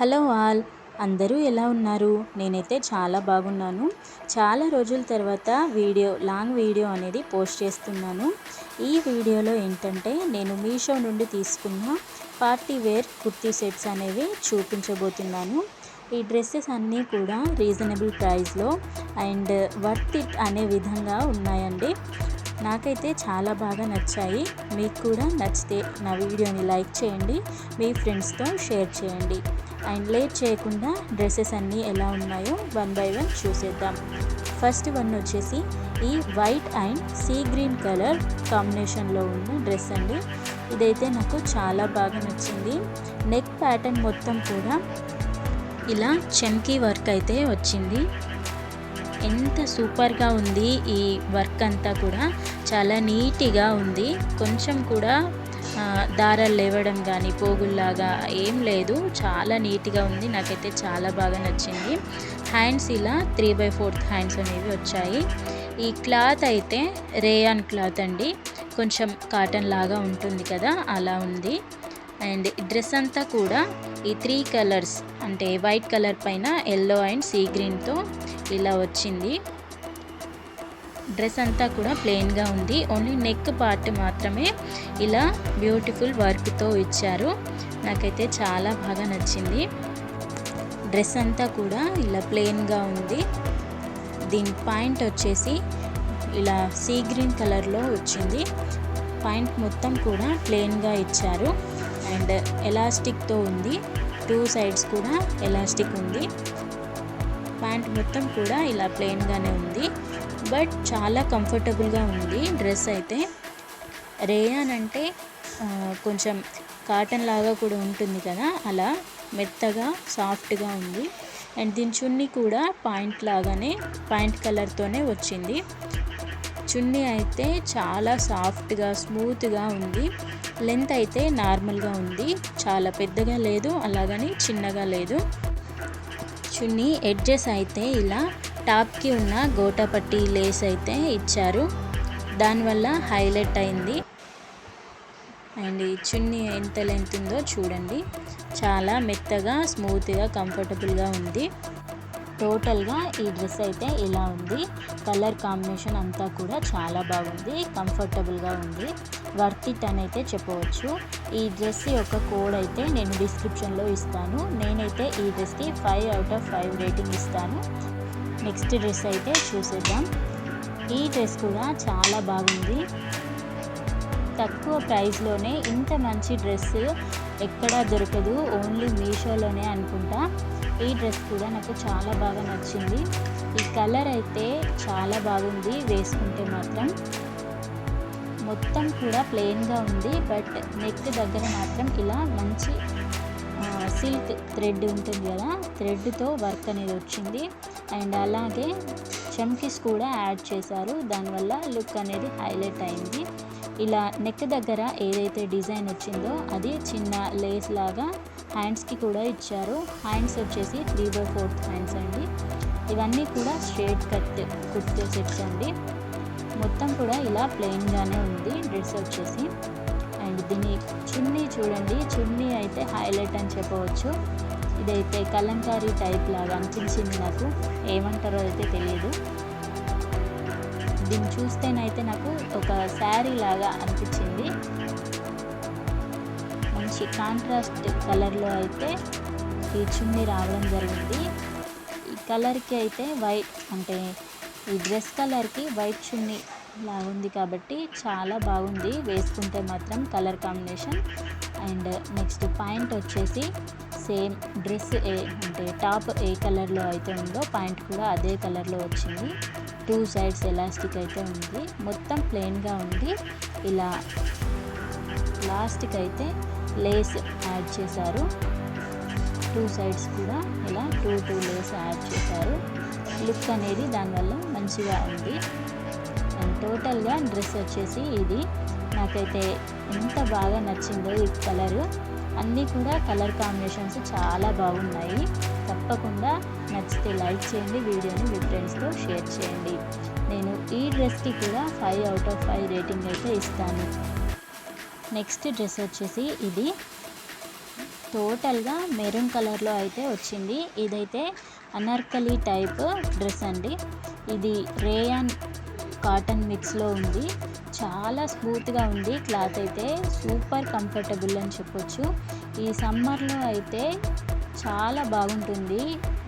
Hello all. అందరూ ఎలా ఉన్నారు? నేనైతే చాలా బాగున్నాను. చాలా రోజుల తర్వాత వీడియో లాంగ్ వీడియో అనేది పోస్ట్ చేస్తున్నాను. ఈ వీడియోలో ఏంటంటే నేను మీషో నుండి తీసుకున్న పార్టీ వేర్ కుర్తీ సెట్స్ అనేవి చూపించబోతున్నాను. ఈ డ్రెస్సెస్ అన్నీ కూడా రీజనబుల్ ప్రైస్లో అండ్ వర్త్ ఇట్ అనే విధంగా ఉన్నాయండి. నాకైతే చాలా బాగా నచ్చాయి. మీకు కూడా నచ్చితే నా వీడియోని లైక్ చేయండి. మీ ఫ్రెండ్స్తో షేర్ చేయండి. అండ్ లేట్ చేయకుండా డ్రెస్సెస్ అన్నీ ఎలా ఉన్నాయో వన్ బై వన్ చూసేద్దాం. ఫస్ట్ వన్ వచ్చేసి ఈ white and sea green colour కాంబినేషన్లో ఉన్న డ్రెస్ అండి. ఇదైతే నాకు చాలా బాగా నచ్చింది. నెక్ ప్యాటర్న్ మొత్తం కూడా ఇలా చమ్కీ వర్క్ అయితే వచ్చింది. ఎంత సూపర్గా ఉంది ఈ వర్క్ అంతా కూడా. చాలా నీట్గా ఉంది. కొంచెం కూడా దారాలు లేవడం కానీ పోగుల్లాగా ఏం లేదు. చాలా నీట్గా ఉంది. నాకైతే చాలా బాగా నచ్చింది. హ్యాండ్స్ ఇలా త్రీ బై ఫోర్త్ హ్యాండ్స్ అనేవి వచ్చాయి. ఈ క్లాత్ అయితే రేయాన్ క్లాత్ అండి. కొంచెం కాటన్ లాగా ఉంటుంది కదా అలా ఉంది. అండ్ డ్రెస్ అంతా కూడా ఈ త్రీ కలర్స్ అంటే వైట్ కలర్ పైన ఎల్లో అండ్ సీ గ్రీన్తో ఇలా వచ్చింది. డ్రెస్ అంతా కూడా ప్లెయిన్గా ఉంది. ఓన్లీ నెక్ పార్ట్ మాత్రమే ఇలా బ్యూటిఫుల్ వర్క్తో ఇచ్చారు. నాకైతే చాలా బాగా నచ్చింది. డ్రెస్ అంతా కూడా ఇలా ప్లెయిన్గా ఉంది. దీని పాయింట్ వచ్చేసి ఇలా సీ గ్రీన్ కలర్లో వచ్చింది. పాయింట్ మొత్తం కూడా ప్లెయిన్గా ఇచ్చారు. అండ్ ఎలాస్టిక్తో ఉంది. టూ సైడ్స్ కూడా ఎలాస్టిక్ ఉంది. ప్యాంట్ మొత్తం కూడా ఇలా ప్లెయిన్గానే ఉంది. బట్ చాలా కంఫర్టబుల్గా ఉంది డ్రెస్ అయితే. రేయాన్ అంటే కొంచెం కాటన్ లాగా కూడా ఉంటుంది కదా అలా మెత్తగా సాఫ్ట్గా ఉంది. అండ్ దీని చున్నీ కూడా పాయింట్ లాగానే పాయింట్ కలర్తోనే వచ్చింది. చున్నీ అయితే చాలా సాఫ్ట్గా స్మూత్గా ఉంది. లెంత్ అయితే నార్మల్గా ఉంది. చాలా పెద్దగా లేదు అలాగని చిన్నగా లేదు. చున్నీ ఎడ్జెస్ అయితే ఇలా టాప్కి ఉన్న గోటాపట్టి లేస్ అయితే ఇచ్చారు. దానివల్ల హైలైట్ అయింది. అండ్ ఈ చున్నీ ఎంత లెంత్ ఉందో చూడండి. చాలా మెత్తగా స్మూత్గా కంఫర్టబుల్గా ఉంది. టోటల్గా ఈ డ్రెస్ అయితే ఇలా ఉంది. కలర్ కాంబినేషన్ అంతా కూడా చాలా బాగుంది. కంఫర్టబుల్గా ఉంది. వర్త్ ఇట్ అని అయితే చెప్పవచ్చు. ఈ డ్రెస్ యొక్క కోడ్ అయితే నేను డిస్క్రిప్షన్లో ఇస్తాను. నేనైతే ఈ డ్రెస్కి five out of five rating ఇస్తాను. నెక్స్ట్ డ్రెస్ అయితే చూసేద్దాం. ఈ డ్రెస్ కూడా చాలా బాగుంది. తక్కువ ప్రైస్లోనే ఇంత మంచి డ్రెస్ ఎక్కడా దొరకదు. ఓన్లీ మీషోలోనే అనుకుంటా. ఈ డ్రెస్ కూడా నాకు చాలా బాగా నచ్చింది. ఈ కలర్ అయితే చాలా బాగుంది వేసుకుంటే మాత్రం. మొత్తం కూడా ప్లెయిన్గా ఉంది. బట్ నెక్ దగ్గర మాత్రం ఇలా మంచి సిల్క్ థ్రెడ్ ఉంటుంది కదా థ్రెడ్తో వర్క్ అనేది వచ్చింది. అండ్ అలాగే చమ్కీస్ కూడా యాడ్ చేశారు. దానివల్ల లుక్ అనేది హైలైట్ అయింది. ఇలా నెక్ దగ్గర ఏదైతే డిజైన్ వచ్చిందో అది చిన్న లేస్ లాగా హ్యాండ్స్కి కూడా ఇచ్చారు. హ్యాండ్స్ వచ్చేసి త్రీ బై ఫోర్త్ హ్యాండ్స్ అండి. ఇవన్నీ కూడా స్ట్రేట్ కట్ కుర్తే సెట్స్ అండి. మొత్తం కూడా ఇలా ప్లెయిన్గానే ఉంది. డ్రెస్ వచ్చేసి దీని చున్నీ చూడండి. చున్నీ అయితే హైలైట్ అని చెప్పవచ్చు. ఇదైతే కలంకారీ టైప్ లాగా అనిపించింది నాకు. ఏమంటారో అయితే తెలియదు దీన్ని చూస్తేనైతే నాకు ఒక శారీ లాగా అనిపించింది. మంచి కాంట్రాస్ట్ కలర్లో అయితే ఈ చున్నీ రావడం జరిగింది. ఈ కలర్కి అయితే వైట్ అంటే ఈ డ్రెస్ కలర్కి వైట్ చున్నీ బాగుంది కాబట్టి చాలా బాగుంది. వేసుకుంటే మాత్రం colour combination. And next point వచ్చేసి సేమ్ డ్రెస్ ఏ అంటే టాప్ ఏ కలర్లో అయితే ఉందో పాయింట్ కూడా అదే కలర్లో వచ్చింది. టూ సైడ్స్ ఎలాస్టిక్ అయితే ఉంది. మొత్తం ప్లెయిన్గా ఉంది. ఇలా లాస్ట్కి అయితే లేస్ యాడ్ చేశారు. టూ సైడ్స్ కూడా ఇలా టూ టూ లేస్ యాడ్ చేశారు. లుక్ అనేది దానివల్ల మంచిగా ఉంది. టోటల్గా డ్రెస్ వచ్చేసి ఇది. నాకైతే ఎంత బాగా నచ్చిందో ఈ కలరు. అన్నీ కూడా కలర్ కాంబినేషన్స్ చాలా బాగున్నాయి. తప్పకుండా నచ్చితే లైక్ చేయండి వీడియోని మీ ఫ్రెండ్స్తో షేర్ చేయండి. నేను ఈ డ్రెస్కి కూడా five out of five rating అయితే ఇస్తాను. నెక్స్ట్ డ్రెస్ వచ్చేసి ఇది. టోటల్గా మెరూన్ కలర్లో అయితే వచ్చింది. ఇదైతే అనార్కలి టైప్ డ్రెస్ అండి. ఇది రేయాన్ కాటన్ మిక్స్లో ఉంది. చాలా స్మూత్గా ఉంది. క్లాత్ అయితే సూపర్ కంఫర్టబుల్ అని చెప్పొచ్చు. ఈ సమ్మర్లో అయితే చాలా బాగుంటుంది.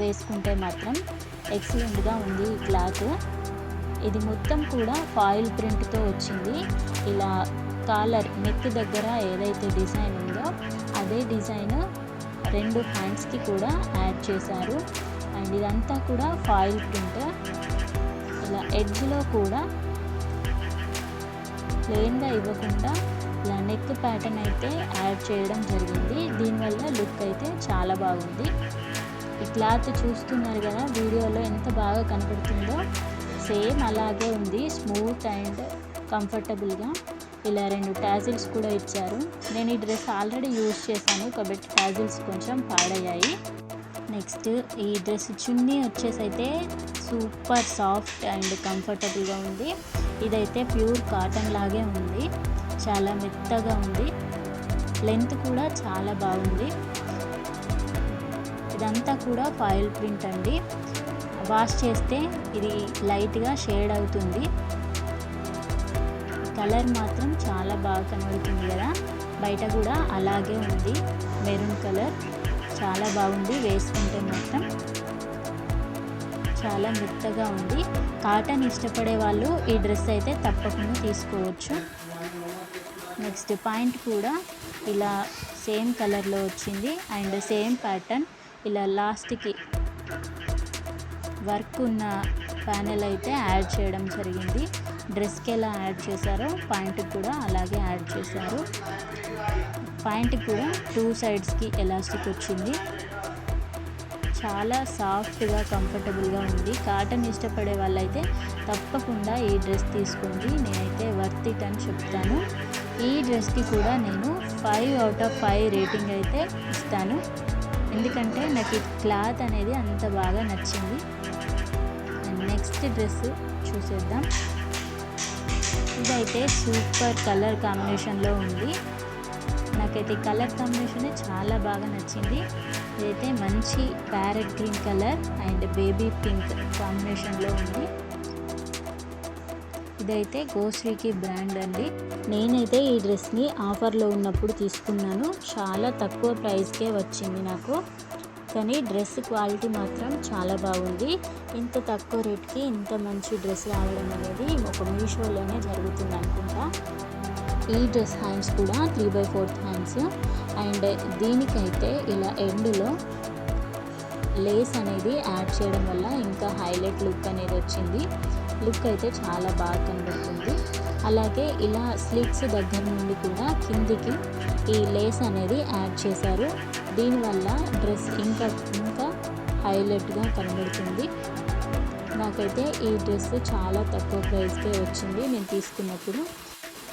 వేసుకుంటే మాత్రం ఎక్సలెంట్గా ఉంది ఈ క్లాత్. ఇది మొత్తం కూడా ఫాయిల్ ప్రింట్తో వచ్చింది. ఇలా కాలర్ నెక్ దగ్గర ఏదైతే డిజైన్ ఉందో అదే డిజైన్ రెండు హ్యాండ్స్కి కూడా యాడ్ చేశారు. అండ్ ఇదంతా కూడా ఫాయిల్ ప్రింట్. ఇలా ఎడ్జ్లో కూడా ప్లెయిన్గా ఇవ్వకుండా ఇలా నెక్ ప్యాటర్న్ అయితే యాడ్ చేయడం జరిగింది. దీనివల్ల లుక్ అయితే చాలా బాగుంది. ఈ క్లాత్ చూస్తున్నారు కదా వీడియోలో ఎంత బాగా కనపడుతుందో. సేమ్ అలాగే ఉంది. స్మూత్ అండ్ కంఫర్టబుల్గా ఇలా రెండు ట్యాజిల్స్ కూడా ఇచ్చారు. నేను ఈ డ్రెస్ ఆల్రెడీ యూజ్ చేశాను. కాబట్టి ట్యాజిల్స్ కొంచెం పాడయ్యాయి. నెక్స్ట్ ఈ డ్రెస్ చున్నీ వచ్చేసి అయితే సూపర్ సాఫ్ట్ అండ్ కంఫర్టబుల్గా ఉంది. ఇదైతే ప్యూర్ కాటన్ లాగే ఉంది. చాలా మెత్తగా ఉంది. లెంత్ కూడా చాలా బాగుంది. ఇదంతా కూడా ఫాయిల్ ప్రింట్ అండి. వాష్ చేస్తే ఇది లైట్గా షేడ్ అవుతుంది. కలర్ మాత్రం చాలా బాగా కనబడుతుంది కదా. బయట కూడా అలాగే ఉంది. Maroon colour. చాలా బాగుంది వేసుకుంటే మాత్రం. చాలా మెత్తగా ఉంది. కాటన్ ఇష్టపడే వాళ్ళు ఈ డ్రెస్ అయితే తప్పకుండా తీసుకోవచ్చు. నెక్స్ట్ పాయింట్ కూడా ఇలా సేమ్ కలర్లో వచ్చింది. అండ్ సేమ్ ప్యాటర్న్ ఇలా లాస్ట్కి వర్క్ ఉన్న ప్యానెల్ అయితే యాడ్ చేయడం జరిగింది. డ్రెస్కి ఎలా యాడ్ చేశారో పాయింట్కి కూడా అలాగే యాడ్ చేశారు. పాయింట్కి కూడా టూ సైడ్స్కి ఎలాస్టిక్ వచ్చింది. చాలా సాఫ్ట్గా కంఫర్టబుల్గా ఉంది. కాటన్ ఇష్టపడే వాళ్ళైతే తప్పకుండా ఈ డ్రెస్ తీసుకోండి. నేనైతే వర్త్ ఇట్ అని చెప్తాను. ఈ డ్రెస్కి కూడా నేను five out of five rating అయితే ఇస్తాను. ఎందుకంటే నాకు ఈ క్లాత్ అనేది అంత బాగా నచ్చింది. నెక్స్ట్ డ్రెస్ చూసేద్దాం. ఇదైతే సూపర్ కలర్ కాంబినేషన్లో ఉంది. నాకైతే కలర్ కాంబినేషన్ చాలా బాగా నచ్చింది. ఇదైతే మంచి parrot green colour and baby pink కాంబినేషన్లో ఉంది ఇదైతే గోశ్రీకి బ్రాండ్ అండి. నేనైతే ఈ డ్రెస్ని ఆఫర్లో ఉన్నప్పుడు తీసుకున్నాను. చాలా తక్కువ ప్రైస్కే వచ్చింది నాకు. కానీ డ్రెస్ క్వాలిటీ మాత్రం చాలా బాగుంది. ఇంత తక్కువ రేట్కి ఇంత మంచి డ్రెస్ రావడం అనేది ఒక మీషోలోనే జరుగుతుంది అనుకుంటా. ఈ డ్రెస్ హ్యాండ్స్ కూడా three by fourth hands and దీనికైతే ఇలా ఎండ్లో లేస్ అనేది యాడ్ చేయడం వల్ల ఇంకా హైలైట్ లుక్ అనేది వచ్చింది. లుక్ అయితే చాలా బాగా కనబడుతుంది. అలాగే ఇలా స్లిప్స్ దగ్గర నుండి కూడా కిందికి ఈ లేస్ అనేది యాడ్ చేశారు. దీనివల్ల డ్రెస్ ఇంకా ఇంకా హైలైట్గా కనబడుతుంది. నాకైతే ఈ డ్రెస్ చాలా తక్కువ ప్రైస్కే వచ్చింది. నేను తీసుకున్నప్పుడు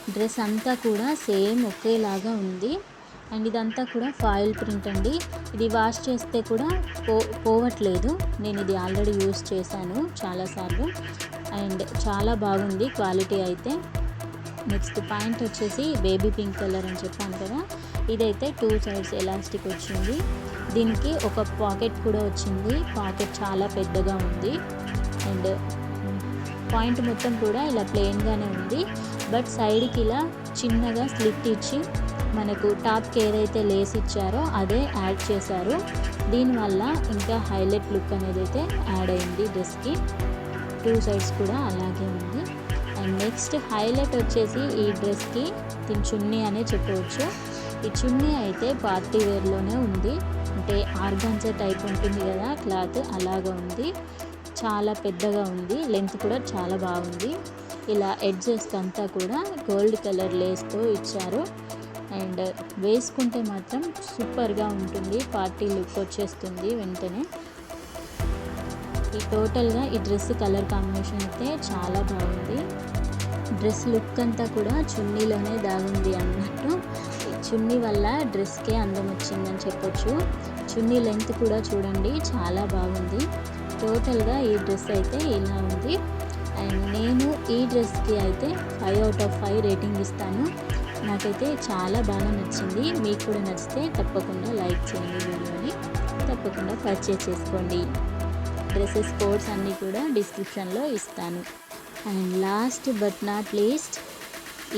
డ్రెస్ అంతా కూడా సేమ్ ఒకేలాగా ఉంది. అండ్ ఇదంతా కూడా ఫాయిల్ ప్రింట్ అండి. ఇది వాష్ చేస్తే కూడా పో పోవట్లేదు. నేను ఇది ఆల్రెడీ యూస్ చేశాను చాలాసార్లు. అండ్ చాలా బాగుంది క్వాలిటీ అయితే. నెక్స్ట్ పాయింట్ వచ్చేసి బేబీ పింక్ కలర్ అని చెప్పాను కదా. ఇదైతే టూ సైడ్స్ ఎలాస్టిక్ వచ్చింది. దీనికి ఒక పాకెట్ కూడా వచ్చింది. పాకెట్ చాలా పెద్దగా ఉంది. అండ్ పాయింట్ మొత్తం కూడా ఇలా ప్లెయిన్గానే ఉంది. బట్ సైడ్కి ఇలా చిన్నగా స్లిట్ ఇచ్చి మనకు టాప్కి ఏదైతే లేస్ ఇచ్చారో అదే యాడ్ చేశారు. దీనివల్ల ఇంకా హైలైట్ లుక్ అనేది అయితే యాడ్ అయింది డ్రెస్కి టూ సైడ్స్ కూడా అలాగే ఉంది. అండ్ నెక్స్ట్ హైలైట్ వచ్చేసి ఈ డ్రెస్కి దీని చున్నీ అనే చెప్పవచ్చు. ఈ చున్నీ అయితే పార్టీ వేర్లోనే ఉంది. అంటే ఆర్గాన్జా టైప్ ఉంటుంది కదా క్లాత్ అలాగా ఉంది. చాలా పెద్దగా ఉంది. లెంత్ కూడా చాలా బాగుంది. ఇలా ఎడ్జెస్కి అంతా కూడా గోల్డ్ కలర్ లేస్తో ఇచ్చారు. అండ్ వేసుకుంటే మాత్రం సూపర్గా ఉంటుంది. పార్టీ లుక్ వచ్చేస్తుంది వెంటనే. ఈ టోటల్గా ఈ డ్రెస్ కలర్ కాంబినేషన్ అయితే చాలా బాగుంది. డ్రెస్ లుక్ అంతా కూడా చున్నీలోనే దాగుంది అన్నట్టు. చున్నీ వల్ల డ్రెస్కే అందం వచ్చిందని చెప్పొచ్చు. చున్నీ లెంత్ కూడా చూడండి చాలా బాగుంది. టోటల్గా ఈ డ్రెస్ అయితే ఇలా ఉంది. నేను ఈ డ్రెస్కి అయితే five out of five rating ఇస్తాను. నాకైతే చాలా బాగా నచ్చింది. మీకు కూడా నచ్చితే తప్పకుండా లైక్ చేయండి వీడియోని. తప్పకుండా పర్చేస్ చేసుకోండి. డ్రెస్సెస్ కోడ్స్ అన్నీ కూడా డిస్క్రిప్షన్లో ఇస్తాను. And last but not least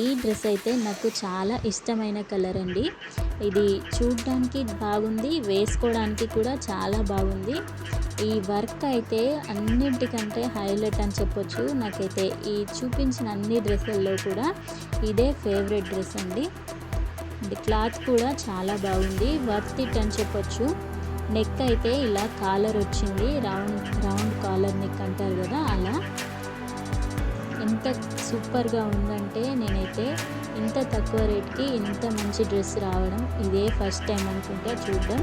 ఈ డ్రెస్ అయితే నాకు చాలా ఇష్టమైన కలర్ అండి. ఇది చూడడానికి బాగుంది వేసుకోవడానికి కూడా చాలా బాగుంది. ఈ వర్క్ అయితే అన్నింటికంటే హైలైట్ అని చెప్పొచ్చు. నాకైతే ఈ చూపించిన అన్ని డ్రెస్సుల్లో కూడా ఇదే ఫేవరెట్ డ్రెస్ అండి. క్లాత్ కూడా చాలా బాగుంది వర్త్ ఇట్ అని చెప్పొచ్చు. నెక్ అయితే ఇలా కాలర్ వచ్చింది రౌండ్ రౌండ్ కాలర్ నెక్ అంటారు కదా అలా. ఎంత సూపర్గా ఉందంటే నేనైతే ఇంత తక్కువ రేట్కి ఇంత మంచి డ్రెస్ రావడం ఇదే ఫస్ట్ టైం అనుకుంటా చూడడం.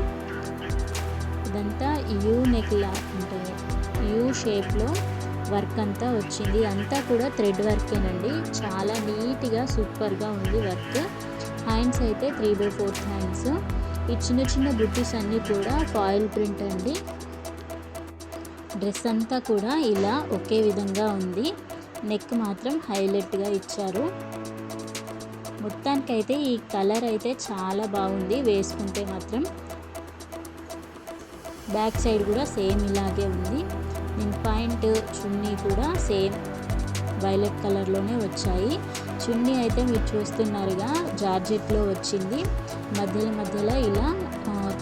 ఇదంతా యూ నెక్లా ఉంటుంది. యూ షేప్లో వర్క్ అంతా వచ్చింది. అంతా కూడా థ్రెడ్ వర్కేనండి. చాలా నీట్గా సూపర్గా ఉంది వర్క్. హ్యాండ్స్ అయితే త్రీ బై ఫోర్త్ హ్యాండ్స్. ఈ చిన్న చిన్న బుట్టీస్ అన్నీ కూడా ఫాయిల్ ప్రింట్ అండి. డ్రెస్ అంతా కూడా ఇలా ఒకే విధంగా ఉంది. నెక్ మాత్రం హైలైట్గా ఇచ్చారు. మొత్తానికైతే ఈ కలర్ అయితే చాలా బాగుంది. వేసుకుంటే మాత్రం బ్యాక్ సైడ్ కూడా సేమ్ ఇలాగే ఉంది. నేను పాయింట్ చున్నీ కూడా సేమ్ వైలెట్ కలర్లోనే వచ్చాయి. చున్నీ అయితే మీరు చూస్తున్నారుగా జార్జెట్లో వచ్చింది. మధ్యలో మధ్యలో ఇలా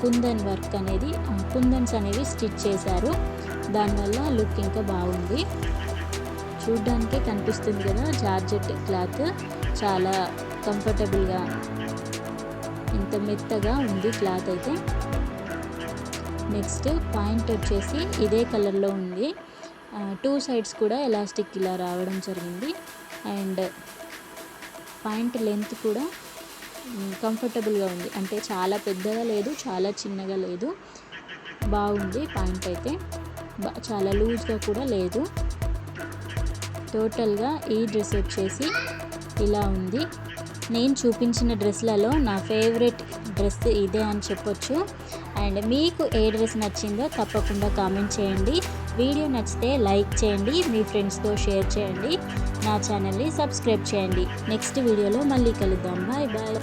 కుందన్ వర్క్ అనేది కుందన్స్ అనేవి స్టిచ్ చేశారు. దానివల్ల లుక్ ఇంకా బాగుంది. చూడ్డానికే కనిపిస్తుంది కదా జార్జెట్ క్లాత్. చాలా కంఫర్టబుల్గా ఇంత మెత్తగా ఉంది క్లాత్ అయితే. నెక్స్ట్ పాయింట్ వచ్చేసి ఇదే కలర్లో ఉంది. టూ సైడ్స్ కూడా ఎలాస్టిక్ ఇలా రావడం జరిగింది. అండ్ పాయింట్ లెంత్ కూడా కంఫర్టబుల్గా ఉంది. అంటే చాలా పెద్దగా లేదు చాలా చిన్నగా లేదు. బాగుంది పాయింట్ అయితే. చాలా లూజ్గా కూడా లేదు. టోటల్గా ఈ డ్రెస్ వచ్చేసి ఇలా ఉంది. నేను చూపించిన డ్రెస్లలో నా ఫేవరెట్ డ్రెస్ ఇదే అని చెప్పొచ్చు. అండ్ మీకు ఏ డ్రెస్ నచ్చిందో తప్పకుండా కామెంట్ చేయండి. వీడియో నచ్చితే లైక్ చేయండి. మీ ఫ్రెండ్స్తో షేర్ చేయండి. నా ఛానల్ని సబ్స్క్రైబ్ చేయండి. నెక్స్ట్ వీడియోలో మళ్ళీ కలుద్దాం. Bye bye.